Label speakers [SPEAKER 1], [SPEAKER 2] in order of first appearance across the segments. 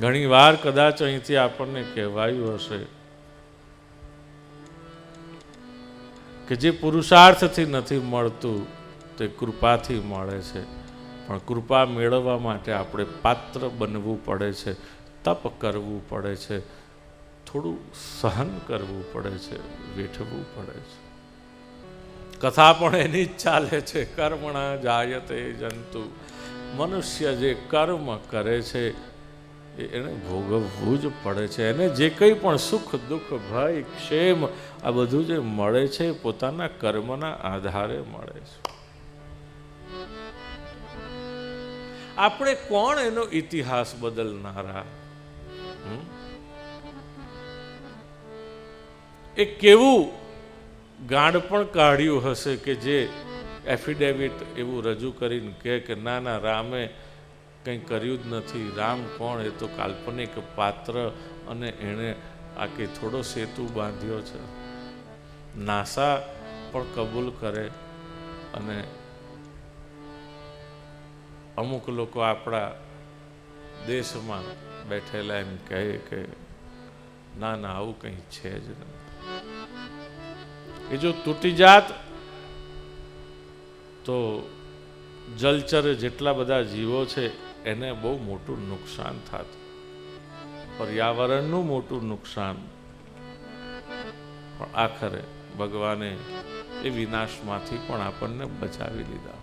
[SPEAKER 1] ઘણી વાર કદાચ અહીંથી આપણને કહેવાયું હશે કે જે પુરુષાર્થથી નથી મળતું, તે કૃપાથી મળે છે. પણ કૃપા મેળવવા માટે આપણે પાત્ર બનવું પડે છે, તપ કરવું પડે છે, થોડું સહન કરવું પડે છે, વેઠવું પડે છે. કથા પણ એની જ ચાલે છે, કર્મણા જાયતે જંતુ. મનુષ્ય જે કર્મ કરે છે એને ભોગવવું જ પડે છે. એને જે કંઈ પણ સુખ, દુઃખ, ભય, ક્ષેમ આ બધું જે મળે છે એ પોતાના કર્મના આધારે મળે છે. આપણે કોણ એનો ઇતિહાસ બદલનારા? એ કેવું ગાંડ પણ કાઢ્યું હશે કે જે એફિડેવિટ એવું રજૂ કરીને કે ના ના, રામે કંઈ કર્યું જ નથી. રામ કોણ? એ તો કાલ્પનિક પાત્ર અને એણે આ કે થોડો સેતુ બાંધ્યો છે. નાસા પણ કબૂલ કરે અને અમુક લોકો આપણા દેશમાં બેઠેલા એમ કહે કે, ના ના, આવું કંઈ છે જ નહીં એ જો તૂટી જાત, તો જલચર જેટલા બધા જીવો છે એને બહુ મોટું નુકસાન થતું. પર્યાવરણનું મોટું નુકસાન. પણ આખરે ભગવાને એ વિનાશમાંથી પણ આપણને બચાવી લીધા.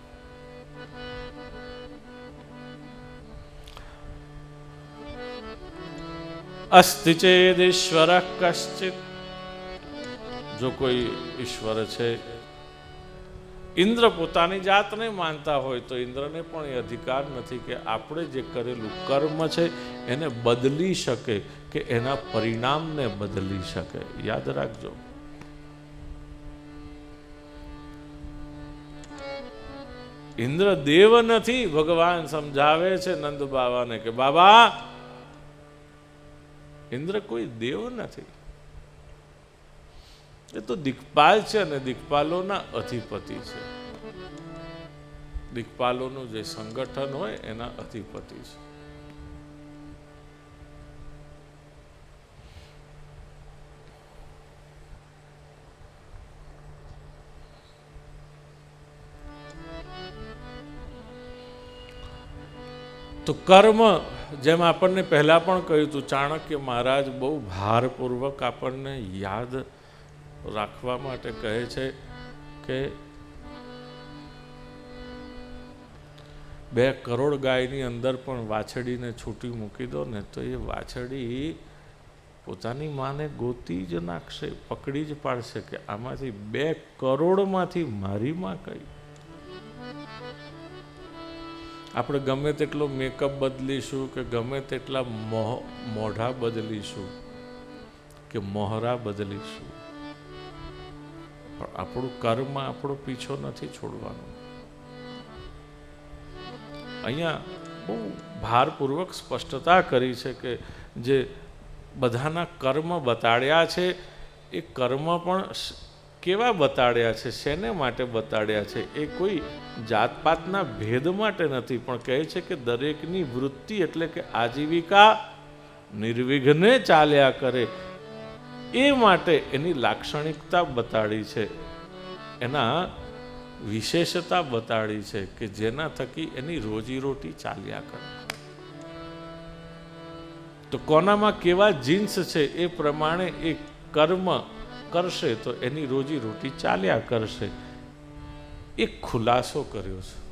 [SPEAKER 1] અસ્તિ ચેદેશ્વર કશ્ચિત. જો કોઈ ઈશ્વર છે ઇન્દ્ર પોતાની જાતને માનતા હોય તો ઇન્દ્રને પણ એ અધિકાર નથી કે આપણે જે કરેલું કર્મ છે એને બદલી શકે કે એના પરિણામને બદલી શકે. યાદ રાખજો. ઇન્દ્ર દેવ નથી, ભગવાન સમજાવે છે નંદ બાબાને કે, બાબા, ઇન્દ્ર કોઈ દેવ નથી. એ તો દિક્પાલ છે અને દિક્પાલોના અધિપતિ છે. દિક્પાલોનું જે સંગઠન હોય એના અધિપતિ છે. તો કર્મ, જેમ આપણને પહેલા પણ કહ્યું હતું, ચાણક્ય મહારાજ બહુ ભારપૂર્વક આપણને યાદ રાખવા માટે કહે છે કે બે કરોડ ગાયની અંદર પણ વાછડીને છૂટી મૂકી દો ને તો એ વાછડી પોતાની માને ગોતી જ નાખશે, પકડી જ પાડશે કે આમાંથી બે કરોડમાંથી મારી માં કઈ. આપણે ગમે તેટલો મેકઅપ બદલીશું કે ગમે તેટલા મોઢા બદલીશું કે મોહરા બદલીશું. પણ આપણું કર્મ આપણો પીછો નથી છોડવાનો. અહીંયા બહુ ભારપૂર્વક સ્પષ્ટતા કરી છે કે જે બધાના કર્મ બતાડ્યા છે, એ કર્મ પણ કેવા બતાડ્યા છે, શેને માટે બતાડ્યા છે, એ કોઈ જાતપાતના ભેદ માટે નથી, પણ કહે છે કે દરેકની વૃત્તિ એટલે કે આજીવિકા નિર્વિઘ્ને ચાલ્યા કરે એ માટે એની લાક્ષણિકતા બતાડી છે. એના વિશેષતા બતાડી છે કે જેના થકી એની રોજીરોટી ચાલ્યા કરે. તો કોનામાં કેવા જીન્સ છે એ પ્રમાણે એ કર્મ કરશે તો એની રોજી રોટી ચાલ્યા કરશે. એ ખુલાસો કર્યો છે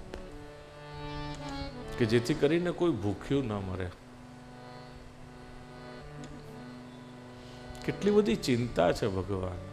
[SPEAKER 1] કે જેથી કરીને કોઈ ભૂખ્યું ન મરે. કેટલી બધી ચિંતા છે ભગવાન.